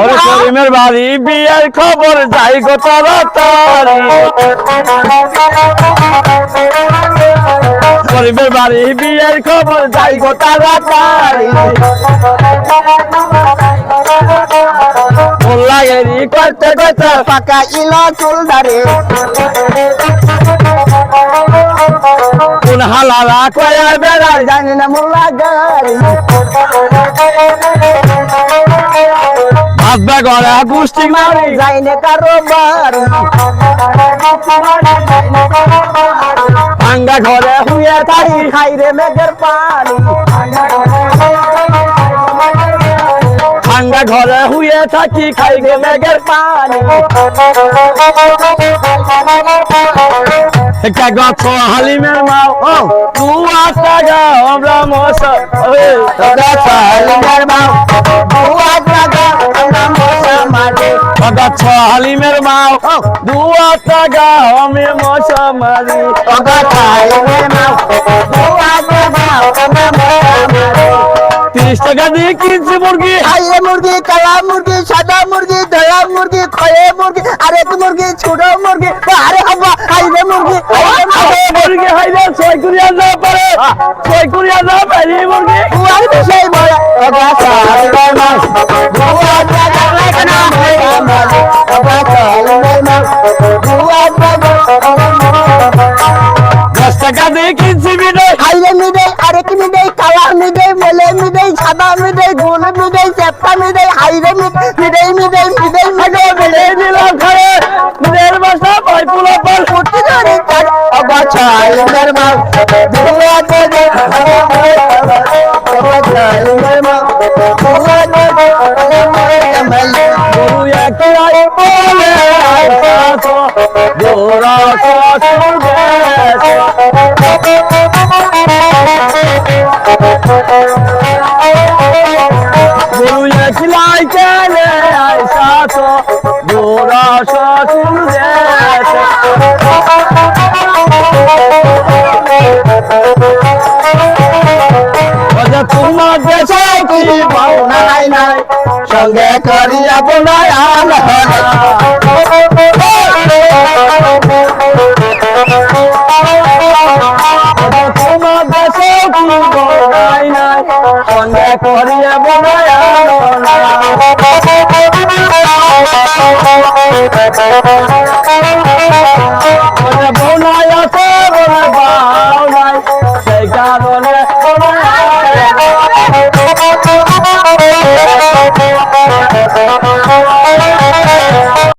ওরে করিমের বাড়ি বিয়ের খবর যাই গো তাড়াতাড়ি। করিমের বাড়ি বিয়ের খবর যাই গো তাড়াতাড়ি। মোল্লা গেরি করতে করতে পাকা ইলা চুল কোন হালালা কয়া বেড়ায় জানি না মোল্লা গাড়ি। হাত বেগরা গুষ্টি মারি। যাই না কারও ভাঙ্গা ঘরে হুয়ে থাকি খাই রে মেঘের পানি। ভাঙ্গা ঘরে হুয়ে থাকি, খাই গে মেঘের পানি। গছ হালিমের মাও, ও তু আটা গা আমরা মশা। হালিমের মাও দু গা আমি মশা মারি হালিমের মাও বুয়া জাগা আমরা মশা মারে তিরিশ টাকা দিয়ে কিনছি মুরগি। খাইয়ে মুরগি কালা মুরগি সাদা মুরগি ধলা মুরগি খয়ে মুরগি আরেক মুরগি ছোট মুরগি আরে হবা খাইবে মুরগি মুরগি। হাইলে ছয় কুড়িয়া না পারে। ছয় কুড়িয়া না পারি মুরগি। বুয়ার বিষয় টাকা দিয়ে কিনছি বিনয়। খাইলে মিডে আরেক মিডে কালা মিডে মেলে মিডে সাদা মিডে গোল মিডে চেপটা মিডে হাইরে মিডে মিডে মিডে মিডে মিডে দিলাম খারে দেড় মাসা ভাই পোলা পাল উঠতে ধরে তার অবাছা মাল অবাছা মাল মাল গরু বলে গোরা শাশুর গেছে ওজে তোমার দেশে কি নাই নাই? সঙ্গে করিয়া বোনাই নাই সঙ্গে করিয়া আনা